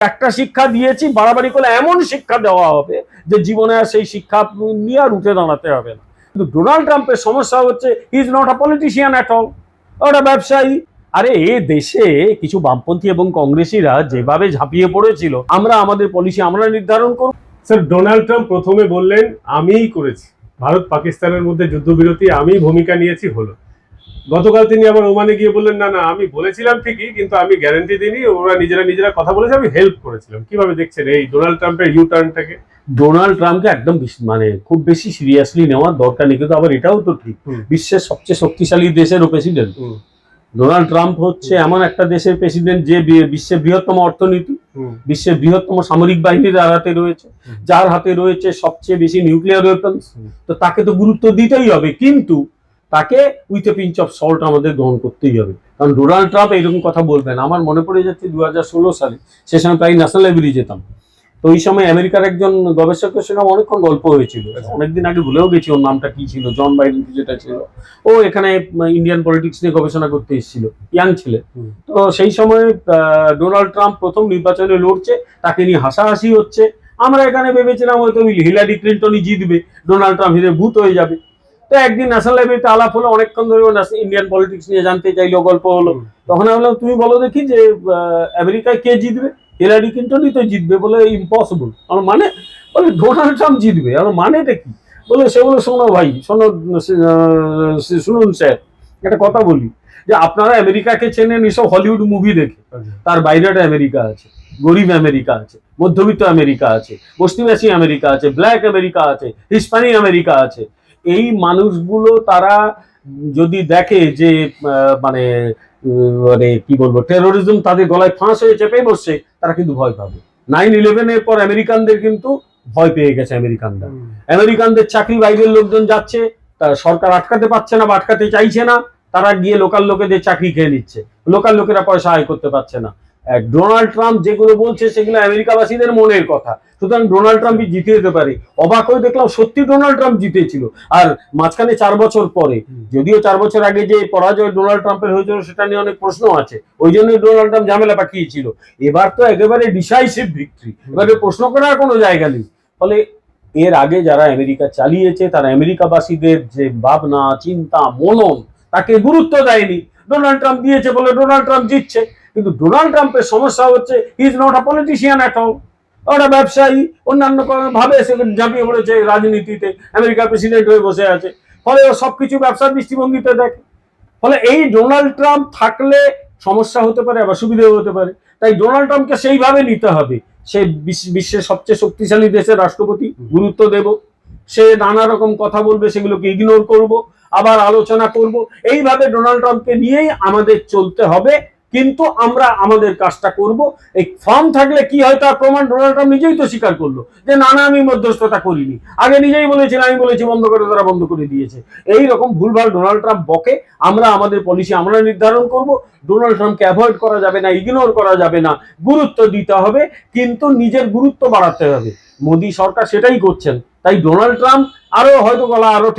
একটা শিক্ষা দিয়েছি, বাড়াবাড়ি করলে এমন শিক্ষা দেওয়া হবে যে জীবনে আর সেই শিক্ষা নিয়ে আর উঠে দাঁড়াতে হবে না। কিন্তু ডোনাল্ড ট্রাম্পের সমস্যা হচ্ছে is not a politician at all ওটা ব্যবসায়ী। আরে, এ দেশে কিছু বামপন্থী এবং কংগ্রেসীরা যেভাবে ঝাঁপিয়ে পড়েছিল, আমরা আমাদের পলিসি আমরা নির্ধারণ করব। স্যার ডোনাল্ড ট্রাম্প প্রথমে বললেন, আমিই করেছি। ভারত পাকিস্তানের মধ্যে যুদ্ধবিরতি আমি ভূমিকা নিয়েছি হলো। গতকাল তিনি আবার ওমানে গিয়ে বললেন না না আমি বলেছিলাম ঠিকই কিন্তু আমি গ্যারান্টি দিইনি ওরা নিজেরা নিজেরা কথা বলেছে আমি হেল্প করেছিলাম। কীভাবে দেখছেন এই ডোনাল্ড ট্রাম্পের ইউ টার্নটাকে ডোনাল্ড ট্রাম্পকে একদম মানে খুব বেশি সিরিয়াসলি নেওয়ার দরকার নেই কিন্তু আবার এটাও তো ঠিক বিশ্বের সবচেয়ে শক্তিশালী দেশেরও প্রেসিডেন্ট ডোনাল্ড ট্রাম্প হচ্ছে এমন একটা দেশের প্রেসিডেন্ট যে বিশ্বের বৃহত্তম অর্থনীতি বিশ্বের বৃহত্তম সামরিক বাহিনীর হাতে রয়েছে যার হাতে রয়েছে সবচেয়ে বেশি নিউক্লিয়ার ওয়েপন্স হুম। তো তাকে তো গুরুত্ব দিতেই হবে কিন্তু তাকে with a pinch of salt আমাদের গ্রহণ করতেই হবে। কারণ ডোনাল্ড ট্রাম্প এরকম কথা বলবেন। আমার মনে পড়ে যাচ্ছে দু ষোলো সালে সে সময় প্রায় ন্যাশনাল লাইব্রেরি যেতাম। তো ওই সময় আমেরিকার একজন গবেষকের সঙ্গে অনেকক্ষণ গল্প হয়েছিল। অনেকদিন আগে ভুলেও গেছি ওর নামটা কি ছিল জন বাইডেন যেটা ছিল। ও এখানে ইন্ডিয়ান পলিটিক্স নিয়ে গবেষণা করতে এসেছিল। ইয়াং ছেলে। তো সেই সময় ডোনাল্ড ট্রাম্প প্রথম নির্বাচনে লড়ছে তাকে নিয়ে হাসাহাসি হচ্ছে। আমরা এখানে ভেবেছিলাম হয়তো হিলারি ক্লিন্টনই জিতবে। ডোনাল্ড ট্রাম্প হিসেবে ভূত হয়ে যাবে। তো একদিন ন্যাশনাল লাইব্রেরিতে আলাপ হলো অনেকক্ষণ ধরে ইন্ডিয়ান পলিটিক্স নিয়ে জানতে চাইলো গল্প হলো। তখন আমি বললাম তুমি বলো দেখি যে আমেরিকায় কে জিতবে? হিলারি ক্লিন্টনই তো জিতবে। বলে ইম্পসিবল আমার মানে বলে ডোনাল্ড ট্রাম্প জিতবে। আমার মানেটা কি? বলে সে বলে শোনো ভাই শোনো শুনুন স্যার একটা কথা বলি। যে আপনারা আমেরিকাকে চেনেন এসব হলিউড মুভি দেখে। তার বাইরে একটা আমেরিকা আছে গরিব আমেরিকা আছে মধ্যবিত্ত আমেরিকা আছে পশ্চিমাসী আমেরিকা আছে ব্ল্যাক আমেরিকা আছে হিস্পানিক আমেরিকা আছে। এই মানুষগুলো তারা যদি দেখে যে মানে মানে কি বলব টেরোরিজম তাদের গলায় ফাঁস হয়ে চেপে বসছে তারা কিন্তু ভয় পাবে। নাইন ইলেভেনের পর আমেরিকানদের কিন্তু ভয় পেয়ে গেছে আমেরিকানরা। আমেরিকানদের চাকরি বাইরের লোকজন যাচ্ছে তারা সরকার আটকাতে পারছে না বা আটকাতে চাইছে না তারা গিয়ে লোকাল লোকেদের চাকরি খেয়ে নিচ্ছে। লোকাল লোকেরা পয়সা আয় করতে পারছে না। ডোনাল্ড ট্রাম্প যেগুলো বলছে সেগুলো আমেরিকাবাসীদের মনের কথা। সুতরাং ডোনাল্ড ট্রাম্পই জিতে যেতে পারে। অবাক হয়ে দেখলাম সত্যি ডোনাল্ড ট্রাম্প জিতেছিল। আর মাঝখানে চার বছর পরে যদিও চার বছর আগে যে পরাজয় ডোনাল্ড ট্রাম্পের হয়েছিল সেটা নিয়ে অনেক প্রশ্ন আছে ওই জন্যই ডোনাল্ড ট্রাম্প ঝামেলা পাঠিয়েছিল এবার তো একেবারে ডিসাইসিভ ভিক্টরি এবারে প্রশ্ন করার কোনো জায়গা নেই। ফলে এর আগে যারা আমেরিকা চালিয়েছে তারা আমেরিকাবাসীদের যে ভাবনা চিন্তা মনন তাকে গুরুত্ব দেয়নি। ডোনাল্ড ট্রাম্প দিয়েছে বলে ডোনাল্ড ট্রাম্প জিতছে। কিন্তু ডোনাল্ড ট্রাম্পের সমস্যা হচ্ছে is not a politician at all ওরা ব্যবসায়ী, অন্যান্য ভাবে সে ঝাঁপিয়ে পড়েছে রাজনীতিতে, আমেরিকার প্রেসিডেন্ট হয়ে বসে আছে। ফলে ও সবকিছু ব্যবসার দৃষ্টিভঙ্গিতে দেখে। ফলে এই ডোনাল্ড ট্রাম্প থাকলে সমস্যা হতে পারে, আবার সুবিধেও হতে পারে। তাই ডোনাল্ড ট্রাম্পকে সেইভাবে নিতে হবে। সে বিশ্বের সবচেয়ে শক্তিশালী দেশের রাষ্ট্রপতি, গুরুত্ব দেব। সে নানা রকম কথা বলবে, সেগুলোকে ইগনোর করব, আবার আলোচনা করব। এইভাবে ডোনাল্ড ট্রাম্পকে নিয়েই আমাদের চলতে হবে। কিন্তু আমরা আমাদের কাজটা করব। এই ফর্ম থাকলে কি হয়, তার প্রমাণ ডোনাল্ড ট্রাম্প নিজেই তো স্বীকার করল যে, না না, আমি মধ্যস্থতা করিনি। আগে নিজেই বলেছিলেন আমি বলেছি বন্ধ করে, তারা বন্ধ করে দিয়েছে। এই রকম ভুলভাল ডোনাল্ড ট্রাম্প বকে, আমরা আমাদের পলিসি আমরা নির্ধারণ করব। ডোনাল্ড ট্রাম্পকে অ্যাভয়েড করা যাবে না ইগনোর করা যাবে না, গুরুত্ব দিতে হবে, কিন্তু নিজের গুরুত্ব বাড়াতে হবে। মোদী সরকার সেটাই করছেন। তাই ডোনাল্ড ট্রাম্প আরও হয়তো গলা আরও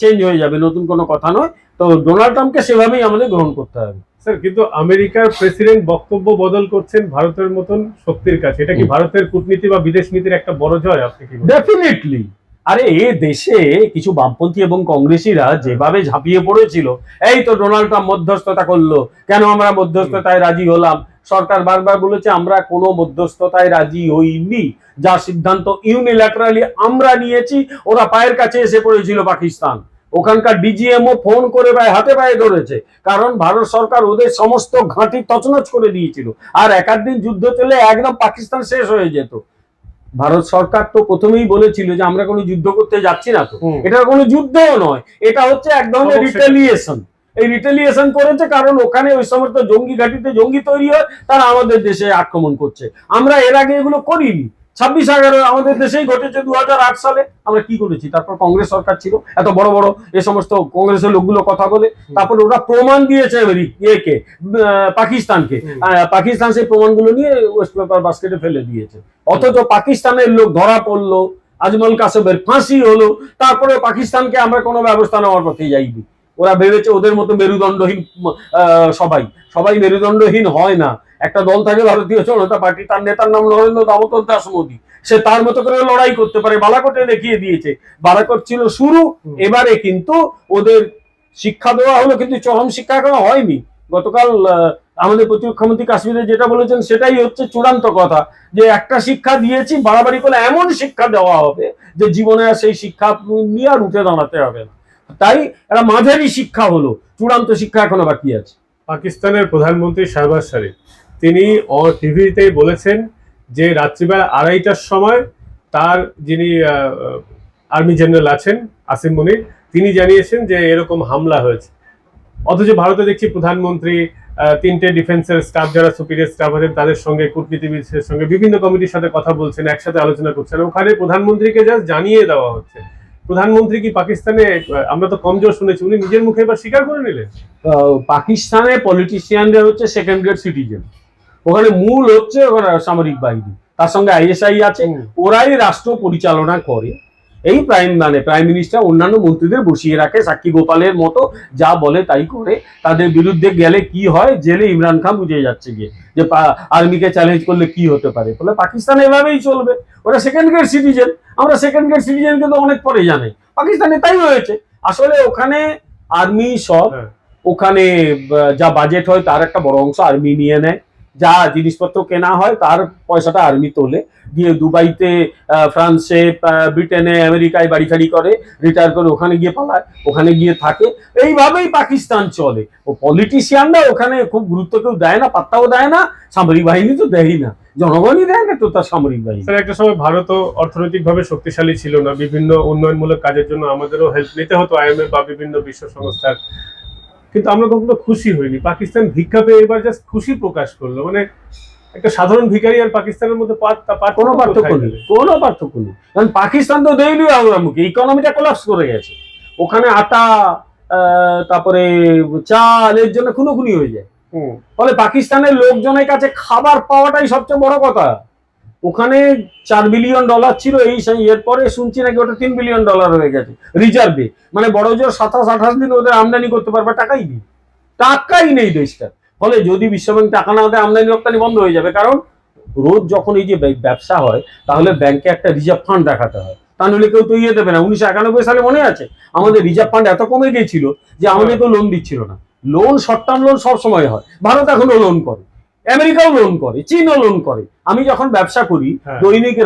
চেঞ্জ হয়ে যাবে, নতুন কোনো কথা নয়। তো ডোনাল্ড ট্রাম্পকে সেভাবেই আমাদের গ্রহণ করতে হবে। স্যার কিন্তু আমেরিকার প্রেসিডেন্ট বক্তব্য বদল করছেন ভারতের মতন শক্তির কাছে। এটা কি ভারতের কূটনীতি বা বিদেশ নীতির একটা বড় জয় আপনি কি ডেফিনেটলি আরে এ দেশে কিছু বামপন্থী এবং কংগ্রেসীরা যেভাবে ঝাঁপিয়ে পড়েছিল এই তো ডোনাল্ড ট্রাম্প মধ্যস্থতা করল কেন আমরা মধ্যস্থতায় রাজি হলাম? সরকার বারবার বলেছে আমরা কোনো মধ্যস্থতায় রাজি হইনি। যা সিদ্ধান্ত ইউনিল্যাটারালি আমরা নিয়েছি ওরা পায়ের কাছে এসে পড়েছিল পাকিস্তান। ওখানকার ডিজিএমও ফোন করে পায়ে হাতে পায়ে ধরেছে। কারণ ভারত সরকার ওদের সমস্ত ঘাঁটি তছনছ করে দিয়েছিল। আর একাধ দিন যুদ্ধ চলে একদম পাকিস্তান শেষ হয়ে যেত। ভারত সরকার তো প্রথমেই বলেছিল যে আমরা কোনো যুদ্ধ করতে যাচ্ছি না তো। এটা কোনো যুদ্ধও নয়। এটা হচ্ছে এক ধরনের রিটেলিয়েশন এই রিটেলিয়েশন করেছে কারণ ওখানে ওই সমস্ত জঙ্গি ঘাটিতে জঙ্গি তৈরি হয় তারা আমাদের দেশে আক্রমণ করছে। আমরা এর আগে এগুলো করিনি। ছাব্বিশ এগারো আমাদের দেশেই ঘটেছে দু হাজার আট সালে। আমরা কি করেছি? তারপর কংগ্রেস সরকার ছিল। এত বড় বড় এ সমস্ত কংগ্রেসের লোকগুলো কথা বলে। তারপর ওরা প্রমাণ দিয়েছে ইয়েকে পাকিস্তানকে। পাকিস্তান সেই প্রমাণগুলো নিয়ে ওয়েস্ট পেপার বাস্কেটে ফেলে দিয়েছে। অথচ পাকিস্তানের লোক ধরা পড়ল আজমল কাসবের ফাঁসি হলো তারপরে পাকিস্তানকে আমরা কোনো ব্যবস্থা নেওয়ার পথে যাইনি। ওরা ভেবেছে ওদের মতো মেরুদণ্ডহীন সবাই। সবাই মেরুদণ্ডহীন হয় না। একটা দল থাকে ভারতীয় জনতা পার্টি তার নেতার নাম নরেন্দ্র দামোদর দাস মোদী। সে তার মতো করে লড়াই করতে পারে বালাকোটে দেখিয়ে দিয়েছে। বালাকোট ছিল শুরু এবারে কিন্তু ওদের শিক্ষা দেওয়া হলো কিন্তু চরম শিক্ষা এখনও হয়নি। গতকাল আমাদের প্রতিরক্ষা মন্ত্রী কাশ্মীরে যেটা বলেছেন সেটাই হচ্ছে চূড়ান্ত কথা। যে একটা শিক্ষা দিয়েছি বাড়াবাড়ি করে এমন শিক্ষা দেওয়া হবে যে জীবনে আর সেই শিক্ষা নিয়ে আর উঠে দাঁড়াতে হবে না। তাই একটা মাঝারি শিক্ষা হলো। চূড়ান্ত শিক্ষা এখনও বাকি আছে। পাকিস্তানের প্রধানমন্ত্রী শাহবাজ শরীফ। তিনি টিভিতে বলেছেন যে রাত্রিবেলা আড়াইটার সময় তার যিনি আর্মি জেনারেল আছেন, আসিম মনির, তিনি জানিয়েছেন যে এরকম হামলা হয়েছে। অথচ ভারতে দেখছি প্রধানমন্ত্রী তিনটে ডিফেন্সের স্টাফ, যারা সুপিরিয়র স্টাফ আছেন, তাদের সঙ্গে কূটনীতিবিদদের সঙ্গে বিভিন্ন কমিটির সাথে কথা বলছেন, একসাথে আলোচনা করছেন। ওখানে প্রধানমন্ত্রীকে জাস্ট জানিয়ে দেওয়া হচ্ছে। প্রধানমন্ত্রী কি পাকিস্তানে, আমরা তো কমজোর শুনেছি, উনি নিজের মুখে এবার স্বীকার করে নিলেন? পাকিস্তানে পলিটিশিয়ানরা হচ্ছে সেকেন্ড গ্রেড সিটিজেন ওখানে মূল হচ্ছে ওখানে সামরিক বাহিনী। তার সঙ্গে আইএসআই আছে। ওরাই রাষ্ট্র পরিচালনা করে। এই প্রাইম মানে প্রাইম মিনিস্টার অন্যান্য মন্ত্রীদের বসিয়ে রাখে সাক্ষী গোপালের মতো যা বলে তাই করে। তাদের বিরুদ্ধে গেলে কি হয়? জেলে ইমরান খান বুঝে যাচ্ছে গিয়ে যে আর্মিকে চ্যালেঞ্জ করলে কি হতে পারে। ফলে পাকিস্তান এভাবেই চলবে। ওরা সেকেন্ড গ্রেড সিটিজেন আমরা সেকেন্ড গ্রেড সিটিজেন কিন্তু অনেক পরে জানাই। পাকিস্তানে তাই হয়েছে। আসলে ওখানে আর্মি সব হ্যাঁ। ওখানে যা বাজেট হয় তার একটা বড় অংশ আর্মি নিয়ে নেয়। যা জিনিসপত্র কেনা হয়, তার পয়সাটা আর্মি তোলে। দিয়ে দুবাইতে ফ্রান্সে ব্রিটেনে, আমেরিকায় বাড়ি ফাড়ি করে, রিটায়ার করে ওখানে গিয়ে পালায়, ওখানে গিয়ে থাকে। এইভাবেই পাকিস্তান চলে। ও পলিটিশিয়ানরা ওখানে খুব গুরুত্ব কেউ দেয় না, পাত্তাও দেয় না, সামরিক বাহিনী তো দেয়ই না। জনগণই দেয় না তো তার সামরিক বাহিনী। স্যার, একটা সময় ভারতও অর্থনৈতিকভাবে শক্তিশালী ছিল না। বিভিন্ন উন্নয়নমূলক কাজের জন্য আমাদেরও হেল্প নিতে হতো আইএমএফ বা বিভিন্ন বিশ্ব সংস্থার কিন্তু আমরা কখনো খুশি হইনি। পাকিস্তান ভিক্ষা পেয়ে এবার জাস্ট খুশি প্রকাশ করল। মানে একটা সাধারণ ভিখারি আর পাকিস্তানের মধ্যে কোনো পার্থক্য নেই? কোনো পার্থক্য নেই। কারণ পাকিস্তান তো দেইলি মুখে ইকোনমিটা কোলাপস করে গেছে। ওখানে আটা আহ, তারপরে চাল এর জন্য খুনোখুনি হয়ে যায়। ফলে পাকিস্তানের লোকজনের কাছে খাবার পাওয়াটাই সবচেয়ে বড় কথা। ওখানে চার বিলিয়ন ডলার ছিল এই এর পরে শুনছি নাকি ওটা তিন বিলিয়ন ডলার হয়ে গেছে রিজার্ভে মানে বড় জোর সাতাশ আঠাশ দিন ওদের আমদানি করতে পারবে, টাকাই নেই। টাকাই নেই দেশটা ফলে যদি বিশ্বব্যাংক টাকা না দেয়, আমদানি রপ্তানি বন্ধ হয়ে যাবে। কারণ রোজ যখন এই যে ব্যবসা হয়, তাহলে ব্যাংকে একটা রিজার্ভ ফান্ড রাখাতে হয়। তা নাহলে কেউ তো ইয়ে দেবে না। উনিশশো একানব্বই সালে মনে আছে? আমাদের রিজার্ভ ফান্ড এত কমে গিয়েছিল যে আমাদের তো লোন দিচ্ছিল না। লোন শর্ট টার্ম লোন সবসময় হয়। ভারত এখনও লোন করে। আমেরিকাও লোন করে চীনও লোন করে। আমি যখন ব্যবসা করি হ্যাঁ। দৈনিক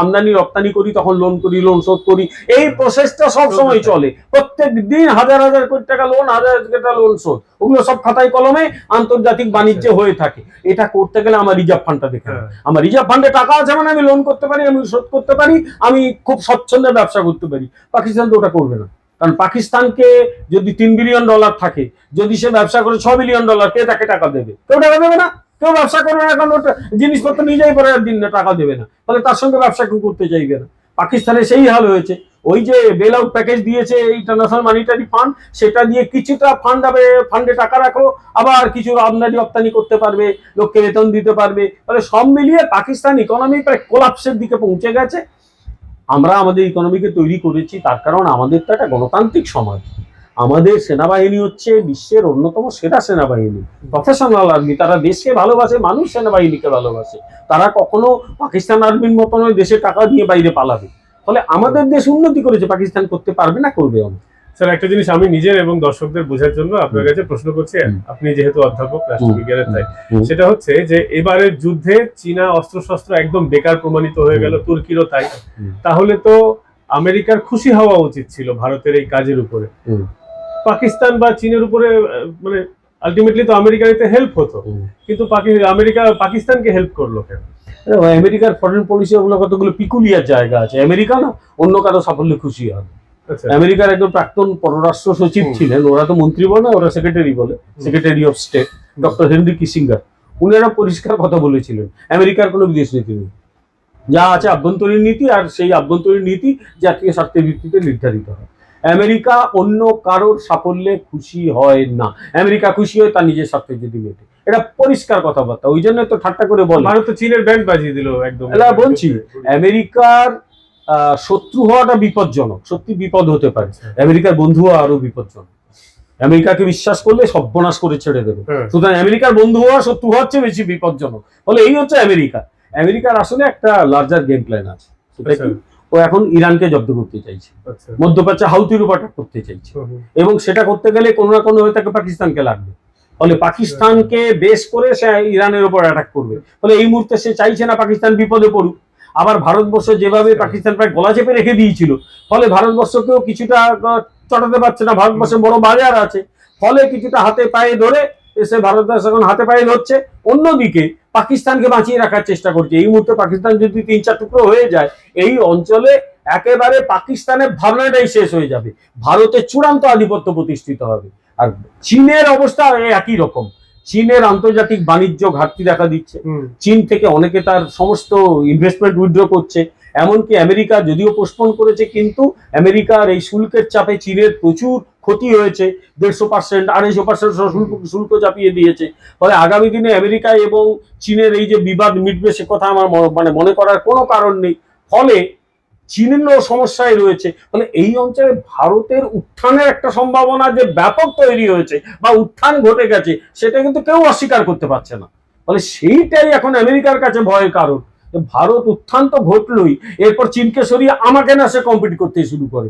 আমদানি রপ্তানি করি তখন লোন করি লোন শোধ করি। এই প্রসেসটা সব সময় চলে। প্রত্যেক দিন হাজার হাজার কোটি টাকা লোন হাজার হাজার টাকা লোন শোধ। ওগুলো সব খাতায় কলমে আন্তর্জাতিক বাণিজ্য হয়ে থাকে। এটা করতে গেলে আমার রিজার্ভ ফান্ডটা দেখে হ্যাঁ। আমার রিজার্ভ ফান্ডে টাকা আছে মানে আমি লোন করতে পারি আমি শোধ করতে পারি আমি খুব স্বচ্ছন্দে ব্যবসা করতে পারি। পাকিস্তান তো ওটা করবে না। কারণ পাকিস্তানকে যদি তিন বিলিয়ন ডলার থাকে যদি সে ব্যবসা করে ছ বিলিয়ন ডলার কে তাকে টাকা দেবে? কেউ টাকা দেবে না। কেউ ব্যবসা করবে না ওটা জিনিসপত্র নিজেই পরে আর দিন টাকা দেবে না। ফলে তার সঙ্গে ব্যবসা কেউ করতে চাইবে না। পাকিস্তানে সেই হাল হয়েছে। ওই যে বেল আউট প্যাকেজ দিয়েছে ইন্টারন্যাশনাল মানিটারি ফান্ড সেটা দিয়ে কিছুটা ফান্ড হবে ফান্ডে টাকা রাখো আবার কিছু আমদানি রপ্তানি করতে পারবে, লোককে বেতন দিতে পারবে। ফলে সব মিলিয়ে পাকিস্তান ইকোনমি প্রায় কোলাপসের দিকে পৌঁছে গেছে। আমরা আমাদের ইকোনমিকে তৈরি করেছি, তার কারণ আমাদের তো একটা গণতান্ত্রিক সমাজ। আমাদের সেনাবাহিনী হচ্ছে বিশ্বের অন্যতম সেরা সেনাবাহিনী। প্রফেশনাল আর্মি তারা দেশকে ভালোবাসে মানুষ সেনাবাহিনীকে ভালোবাসে। তারা কখনো পাকিস্তান আর্মির মতো নয় দেশে টাকা দিয়ে বাইরে পালাবে। ফলে আমাদের দেশ উন্নতি করেছে পাকিস্তান করতে পারবে না করবে স্যার একটা জিনিস আমি নিজের এবং দর্শকদের বোঝার জন্য আপনার কাছে প্রশ্ন করছি। আপনি যেহেতু অধ্যাপক রাষ্ট্রবিজ্ঞানের তাই। সেটা হচ্ছে যে এবারের যুদ্ধে চীনা অস্ত্রশস্ত্র একদম বেকার প্রমাণিত হয়ে গেল তুর্কিরও তাই। তাহলে তো আমেরিকার খুশি হওয়া উচিত ছিল ভারতের এই কাজের উপরে। পাকিস্তান বা চীনের উপরে মানে আলটিমেটলি তো আমেরিকার এতে হেল্প হতো কিন্তু আমেরিকা পাকিস্তানকে হেল্প করল কেন? আমেরিকার ফরেন পলিসি ওগুলো কতগুলো পিকুলিয়ার জায়গা আছে। আমেরিকা না অন্য কারও সাফল্যে খুশি হয়। আচ্ছা। আমেরিকার একজন প্রাক্তন পররাষ্ট্র সচিব ছিলেন ওরা তো মন্ত্রী বলে না ওরা সেক্রেটারি বলে secretary of state doctor Henry Kissinger উনি একটা পরিষ্কার কথা বলেছিলেন আমেরিকার কোনো বিদেশ নীতি নেই। যা আছে আভ্যন্তরীণ নীতি আর সেই আভ্যন্তরীণ নীতি জাতীয় স্বার্থের ভিত্তিতে নির্ধারিত হয়। আমেরিকা অন্য কারোর সাফল্যে খুশি হয় না। আমেরিকা খুশি হয় তার নিজের স্বার্থে যদি মেটে। এটা পরিষ্কার কথাবার্তা ওই জন্য তো ঠাট্টা করে বলে। ভারত তো চীনের ব্যান্ড বাজিয়ে দিল একদম। এলা বলছি আমেরিকার শত্রু হওয়াটা বিপজ্জনক সত্যি বিপদ হতে পারে। আমেরিকার বন্ধু হওয়া আরও বিপজ্জনক। আমেরিকাকে বিশ্বাস করলে সর্বনাশ করে ছেড়ে দেবে। হ্যাঁ। সুতরাং আমেরিকার বন্ধু হওয়া শত্রু হওয়ার চেয়ে বেশি বিপজ্জনক। ফলে এই হচ্ছে আমেরিকা। আমেরিকার আসলে একটা লার্জার গেম প্ল্যান আছে। সেটা কি? ও এখন ইরানকে জব্দ করতে চাইছে। আচ্ছা। মধ্যপ্রাচ্যে হাউতির উপর করতে চাইছে। এবং সেটা করতে গেলে কোনো না কোনো হয়ে তাকে পাকিস্তানকে লাগবে। ফলে পাকিস্তানকে বেশ করে সে ইরানের উপর অ্যাটাক করবে। ফলে এই মুহূর্তে সে চাইছে না পাকিস্তান বিপদে পড়ুক। আবার ভারতবর্ষ যেভাবে পাকিস্তান প্রায় গলা চেপে রেখে দিয়েছিল ফলে ভারতবর্ষকেও কিছুটা চটাতে পারছে না। ভারতবর্ষে বড় বাজার আছে। ফলে কিছুটা হাতে পায়ে ধরে এসে ভারতবর্ষ এখন হাতে পায়ে ধরছে। অন্যদিকে পাকিস্তানকে বাঁচিয়ে রাখার চেষ্টা করছে। এই মুহূর্তে পাকিস্তান যদি তিন চার টুকরো হয়ে যায় এই অঞ্চলে একেবারে পাকিস্তানের ভাবনাটাই শেষ হয়ে যাবে। ভারতের চূড়ান্ত আধিপত্য প্রতিষ্ঠিত হবে। আর চীনের অবস্থা একই রকম। চীনের আন্তর্জাতিক বাণিজ্য ঘাটতি দেখা দিচ্ছে। চীন থেকে অনেকে তার সমস্ত ইনভেস্টমেন্ট উইথড্র করছে। এমনকি আমেরিকা যদিও পোস্টপোন করেছে কিন্তু আমেরিকার এই শুল্কের চাপে চীনের প্রচুর ক্ষতি হয়েছে, দেড়শো পার্সেন্ট আড়াইশো পার্সেন্ট শুল্ক শুল্ক চাপিয়ে দিয়েছে। ফলে আগামী দিনে আমেরিকা এবং চীনের এই যে বিবাদ মিটবে সে কথা আমার মানে মনে করার কোনো কারণ নেই। ফলে চীনেরও সমস্যায় রয়েছে। ফলে এই অঞ্চলে ভারতের উত্থানের একটা সম্ভাবনা যে ব্যাপক তৈরি হয়েছে বা উত্থান ঘটে গেছে, সেটা কিন্তু কেউ অস্বীকার করতে পারছে না। ফলে সেইটাই এখন আমেরিকার কাছে ভয়ের কারণ। ভারত উত্থান তো ঘটলই এরপর চীনকে সরিয়ে আমাকে না সে কম্পিট করতে শুরু করে।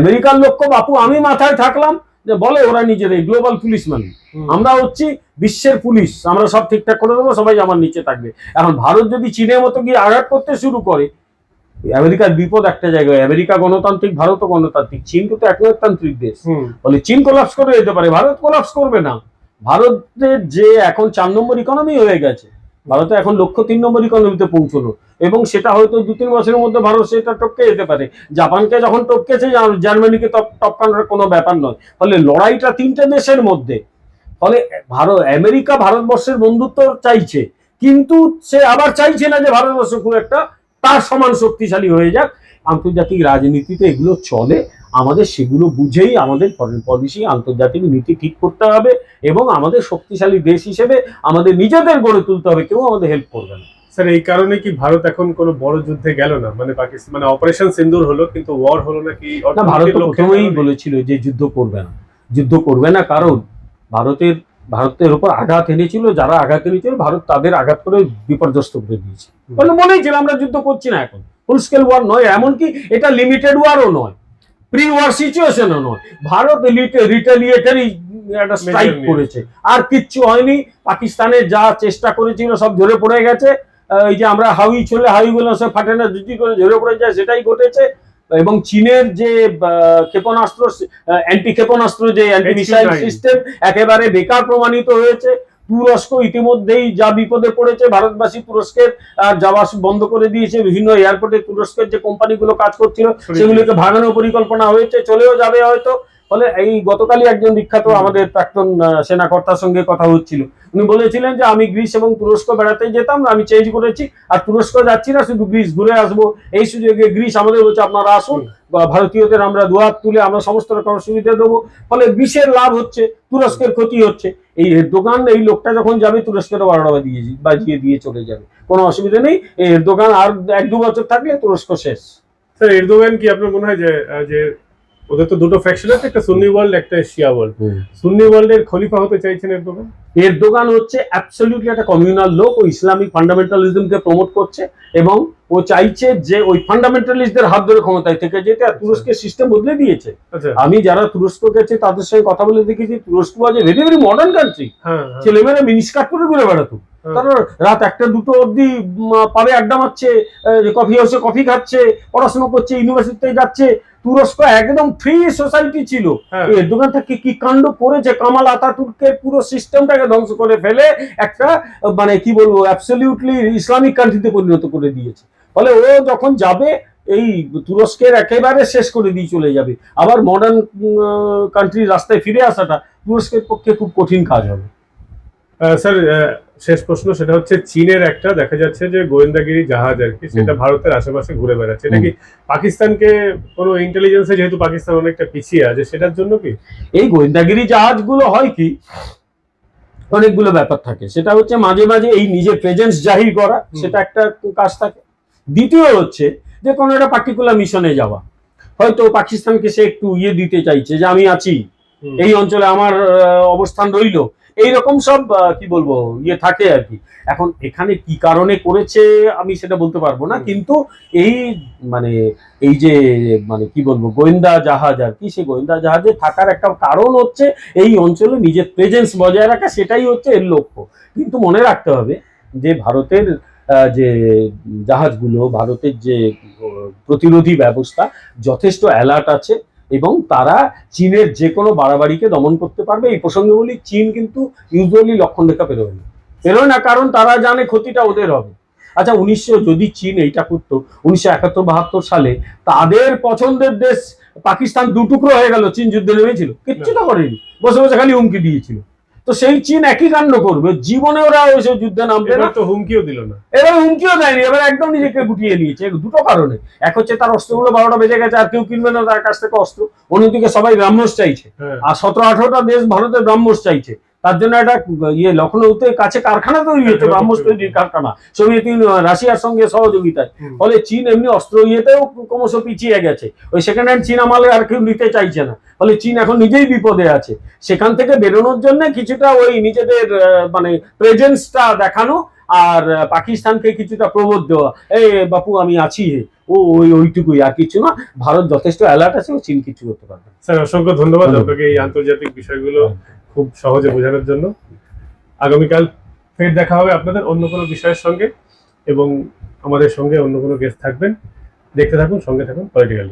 আমেরিকার লক্ষ্য বাপু আমি মাথায় থাকলাম যে বলে ওরা নিজেরাই গ্লোবাল পুলিশ মানে। আমরা হচ্ছি বিশ্বের পুলিশ আমরা সব ঠিকঠাক করে দেবো সবাই আমার নিচে থাকবে। এখন ভারত যদি চীনের মতো গিয়ে আঘাত করতে শুরু করে আমেরিকার বিপদ একটা জায়গায় আমেরিকা গণতান্ত্রিক ভারতও গণতান্ত্রিক চীন কিন্তু একনায়কতান্ত্রিক দেশ। বলে চীন কোলাপস করে যেতে পারে ভারত কোলাপস করবে না। ভারতের যে এখন চার নম্বর ইকোনমি হয়ে গেছে ভারতে এখন লক্ষ্য তিন নম্বর ইকোনমিতে পৌঁছলো। এবং সেটা হয়তো দু তিন বছরের মধ্যে ভারত সেটা টপকে যেতে পারে। জাপানকে যখন টপকেছে জার্মানিকে টপকানোর কোনো ব্যাপার নয়। ফলে লড়াইটা তিনটে দেশের মধ্যে। ফলে ভারত আমেরিকা ভারতবর্ষের বন্ধুত্ব চাইছে। কিন্তু সে আবার চাইছে না যে ভারতবর্ষ খুব একটা তার সমান শক্তিশালী হয়ে যাক। আন্তর্জাতিক রাজনীতিতে এগুলো চলে। আমাদের সেগুলো বুঝেই আমাদের ফরেন পলিসি আন্তর্জাতিক নীতি ঠিক করতে হবে এবং আমাদের শক্তিশালী দেশ হিসেবে আমাদের নিজেদের গড়ে তুলতে হবে কেউ আমাদের হেল্প করবে না। স্যার এই কারণে কি ভারত এখন কোনো বড় যুদ্ধে গেল না? মানে পাকিস্তান মানে অপারেশন সিন্দুর হলো কিন্তু ওয়ার হলো না ভারত তো প্রথমেই বলেছিল যে যুদ্ধ করবে না। যুদ্ধ করবে না কারণ ভারতের ভারতের উপর আঘাত এনেছিল যারা আঘাত এনেছিল ভারত তাদের আঘাত করে বিপর্যস্ত করে দিয়েছে। মনেই ছিল আমরা যুদ্ধ করছি না এখন। ফুল স্কেল ওয়ার নয় এমনকি এটা লিমিটেড ওয়ারও নয়। প্রি ওয়ার সিচুয়েশনও নয়। ভারত রিটালিয়েটারি একটা স্ট্রাইক করেছে। আর কিচ্ছু হয়নি। পাকিস্তানে যা চেষ্টা করেছিল সব ঝরে পড়ে গেছে। এই যে আমরা হাউই চলে হাউইগুলো সব ফাটে না জুটি করে ঝরে পড়ে যায় সেটাই ঘটেছে। এবং চীনের যে ক্ষেপণাস্ত্র অ্যান্টি ক্ষেপণাস্ত্র যে অ্যান্টি মিসাইল সিস্টেম একেবারে বেকার প্রমাণিত হয়েছে। তুরস্ক ইতিমধ্যেই যা বিপদে পড়েছে ভারতবাসী তুরস্কের যাওয়া বন্ধ করে দিয়েছে। বিভিন্ন এয়ারপোর্টে তুরস্কের যে কোম্পানিগুলো কাজ করছিল সেগুলিকে ভাগানোর পরিকল্পনা হয়েছে চলেও যাবে হয়তো। ফলে এই গতকালই একজন বিখ্যাত আমাদের প্রাক্তন সেনাকর্তার সঙ্গে কথা হচ্ছিল। উনি বলেছিলেন যে আমি গ্রিস এবং তুরস্ক বেড়াতে যেতাম আমি চেঞ্জ করেছি আর তুরস্ক যাচ্ছি না শুধু গ্রিস ঘুরে আসব। এই সুযোগে গ্রিস আমাদের বলছে আপনারা আসুন ভারতীয়দের আমরা দুহাত তুলে আমরা সমস্ত রকম সুবিধা দেবো। ফলে গ্রিসের লাভ হচ্ছে তুরস্কের ক্ষতি হচ্ছে। এই দোকান এই লোকটা যখন যাবে তুরস্কেরও বারোটা বাজিয়ে বাজিয়ে দিয়ে চলে যাবে। কোনো অসুবিধা নেই এই দোকান আর এক দু বছর থাকলে তুরস্ক শেষ। স্যার এরদোগান কি আপনার মনে হয় যে যে ওদের তো দুটো ফ্যাকশন আছে একটা সুন্নি ওয়ার্ল্ড একটা শিয়া ওয়ার্ল্ড সুন্নি ওয়ার্ল্ডের খলিফা হতে চাইছেন এরদোগান এর দোকান হচ্ছে অ্যাবসলিউটলি একটা কমিউনাল লোক ও ইসলামিক ফান্ডামেন্টালিজমকে প্রমোট করছে এবং ও চাইছে যে ওই ফান্ডামেন্টালিস্টদের হাত ধরে ক্ষমতায় থেকে যেতে আর তুরস্কের সিস্টেম বদলে দিয়েছে। আচ্ছা। আমি যারা তুরস্ক গেছে তাদের সঙ্গে কথা বলে দেখেছি তুরস্ক আজ ভেরি ভেরি মডার্ন কান্ট্রি ছেলেমেয়েরা মিনিস্কার্ট করে ঘুরে বেড়াতো। তারা রাত একটা দুটো অবধি পাবে আড্ডা মারছে কফি হাউসে কফি খাচ্ছে পড়াশোনা করছে ইউনিভার্সিটিতে যাচ্ছে তুরস্ক একদম ফ্রি সোসাইটি ছিল। হ্যাঁ। এই দোকানটা কি কাণ্ড করেছে কামাল আতাতুর্কের পুরো সিস্টেমটাকে ধ্বংস করে ফেলে একটা মানে কি বলব অ্যাবসলিউটলি ইসলামিক কান্ট্রিতে পরিণত করে দিয়েছে। ফলে ও যখন যাবে এই তুরস্কের একেবারে শেষ করে দিয়ে চলে যাবে। আবার মডার্ন কান্ট্রির রাস্তায় ফিরে আসাটা তুরস্কের পক্ষে খুব কঠিন কাজ হবে। স্যার শেষ প্রশ্ন সেটা হচ্ছে চীনের একটা দেখা যাচ্ছে যে গোয়েন্দাগিরি জাহাজ আর কি সেটা ভারতের আশেপাশে ঘুরে বেড়াচ্ছে। এটা কি পাকিস্তানকে কোনো ইন্টেলিজেন্সে যেহেতু পাকিস্তান অনেকটা পিছিয়ে আছে সেটার জন্য কি? এই গোয়েন্দাগিরি জাহাজগুলো হয় কি? অনেকগুলো ব্যাপার থাকে। সেটা হচ্ছে মাঝে মাঝে এই নিজের প্রেজেন্স জাহির করা সেটা একটা কাজ থাকে। দ্বিতীয় হচ্ছে যে কোনো একটা পার্টিকুলার মিশনে যাওয়া। হয়তো পাকিস্তানকে সে একটু ইয়ে দিতে চাইছে যে আমি আছি। এই অঞ্চলে আমার অবস্থান রইল। এইরকম সব কি বলব ইয়ে থাকে আর কি। এখন এখানে কি কারণে করেছে আমি সেটা বলতে পারব না কিন্তু এই মানে এই যে মানে কি বলব গোয়েন্দা জাহাজ আর কি সেই গোয়েন্দা জাহাজে থাকার একটা কারণ হচ্ছে এই অঞ্চলে নিজের প্রেজেন্স বজায় রাখা সেটাই হচ্ছে এর লক্ষ্য। কিন্তু মনে রাখতে হবে যে ভারতের যে জাহাজগুলো ভারতের যে প্রতিরোধী ব্যবস্থা যথেষ্ট অ্যালার্ট আছে। এবং তারা চীনের যে কোনো বাড়াবাড়িকে দমন করতে পারবে। এই প্রসঙ্গে বলি চীন কিন্তু ইউজুয়ালি লক্ষণ রেখা পেরোয় না। পেরোয় না কারণ তারা জানে ক্ষতিটা ওদের হবে। আচ্ছা উনিশশো, যদি চীন এইটা করত, উনিশশো একাত্তর বাহাত্তর সালে তাদের পছন্দের দেশ পাকিস্তান দুটুকরো হয়ে গেল, চীন যুদ্ধে নেমেছিল। কিচ্ছু তো করেনি। বসে বসে খালি হুমকি দিয়েছিল। তো সেই চীন একই কাণ্ড করবে। জীবনে ওরা ওইসব যুদ্ধে নামবে না। তো হুমকিও দিল না। এবার হুমকিও দেয়নি এবার একদম নিজেকে গুটিয়ে নিয়েছে। দুটো কারণে। এক হচ্ছে তার অস্ত্রগুলো বারোটা বেজে গেছে আর কেউ কিনবে না তার কাছ থেকে অস্ত্র। অন্যদিকে সবাই ব্রাহ্মস চাইছে। হ্যাঁ। আর সতেরো আঠারোটা দেশ ভারতের ব্রাহ্মস চাইছে। তার জন্য একটা ইয়ে লখনৌতে কাছে কারখানা তৈরি হয়েছে ব্রাহ্মস তৈরির কারখানা। সোভিয়েত ইউনিয়ন রাশিয়ার সঙ্গে সহযোগিতায়। ফলে চীন এমনি অস্ত্র ইয়েতেও ক্রমশ পিছিয়ে গেছে। ওই সেকেন্ড হ্যান্ড চীন মালে আর কেউ নিতে চাইছে না। ফলে চীন এখন নিজেই বিপদে আছে। সেখান থেকে বেরোনোর জন্য কিছুটা ওই নিজেদের মানে প্রেজেন্সটা দেখানো আর পাকিস্তানকে কিছুটা প্রবোধ দেওয়া। এই বাপু আমি আছি ও ওই ওইটুকুই আর কিছু না। ভারত যথেষ্ট অ্যালার্ট আছে ও চীন কিছু করতে পারবে স্যার অসংখ্য ধন্যবাদ। আপনাকে এই আন্তর্জাতিক বিষয়গুলো খুব সহজে বোঝানোর জন্য। আগামীকাল ফের দেখা হবে আপনাদের অন্য কোনো বিষয়ের সঙ্গে এবং আমাদের সঙ্গে অন্য কোনো গেস্ট থাকবেন। দেখতে থাকুন, সঙ্গে থাকুন পলিটিক্যাল